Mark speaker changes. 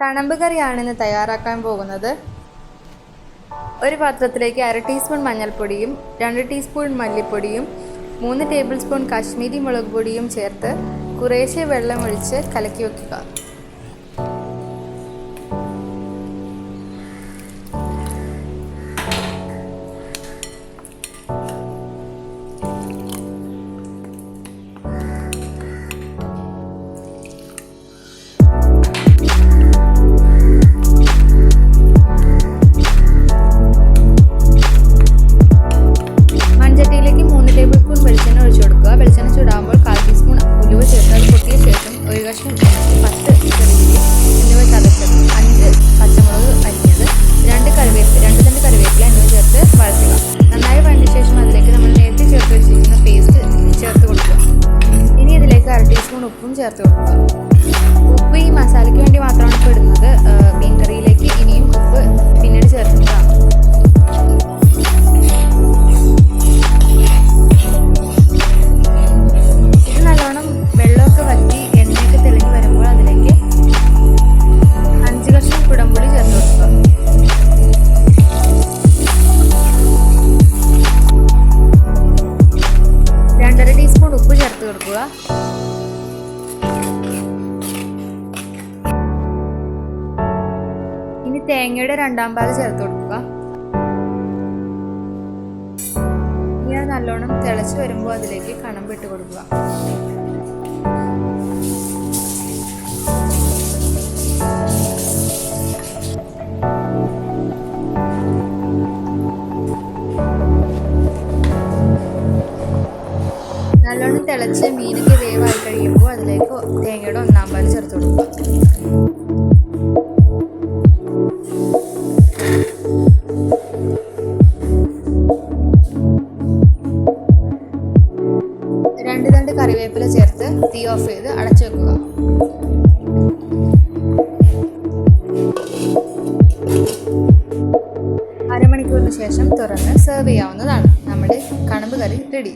Speaker 1: കണമ്പ് കറിയാണ് ഇന്ന് തയ്യാറാക്കാൻ പോകുന്നത്. ഒരു പാത്രത്തിലേക്ക് അര ടീസ്പൂൺ മഞ്ഞൾപ്പൊടിയും രണ്ട് ടീസ്പൂൺ മല്ലിപ്പൊടിയും മൂന്ന് ടേബിൾ സ്പൂൺ കാശ്മീരി മുളക് പൊടിയും ചേർത്ത് കുറേശ്ശെ വെള്ളമൊഴിച്ച് കലക്കി വയ്ക്കുക. ചേർത്ത് അത് പൊട്ടിയ ശേഷം ഒരു കഷ്ണം പത്ത് ചെറിയ എന്നിവ ചതച്ചത് അഞ്ച് പച്ചമുളക് അരിഞ്ഞത് രണ്ട് കറിവേപ്പില രണ്ട് രണ്ട് കറിവേപ്പില എന്നിവ ചേർത്ത് വഴറ്റുക. നന്നായി വഴഞ്ഞ ശേഷം അതിലേക്ക് നമ്മൾ നേരത്തെ ചേർത്ത് വെച്ചിരിക്കുന്ന പേസ്റ്റ് ചേർത്ത് കൊടുക്കുക. ഇനി ഇതിലേക്ക് അര ടീസ്പൂൺ ഉപ്പും ചേർത്ത് കൊടുക്കുക. ഉപ്പ് ഈ മസാലയ്ക്ക് തേങ്ങയുടെ രണ്ടാം പാൽ ചേർത്ത് കൊടുക്കുക. അത് നല്ലോണം തിളച്ച് വരുമ്പോൾ അതിലേക്ക് കണം വിട്ട് കൊടുക്കുക. നല്ലോണം തിളച്ച് മീനൊക്കെ വേവായി കഴിയുമ്പോൾ അതിലേക്ക് തേങ്ങയുടെ ഒന്നാം പാൽ ചേർത്ത് കൊടുക്കുക. കറിവേപ്പില ചേർത്ത് തീ ഓഫ് ചെയ്ത് അടച്ചു വെക്കുക. അരമണിക്കൂറിന് ശേഷം തുറന്ന് സെർവ് ചെയ്യാവുന്നതാണ്. നമ്മുടെ കണമ്പ് കറി റെഡി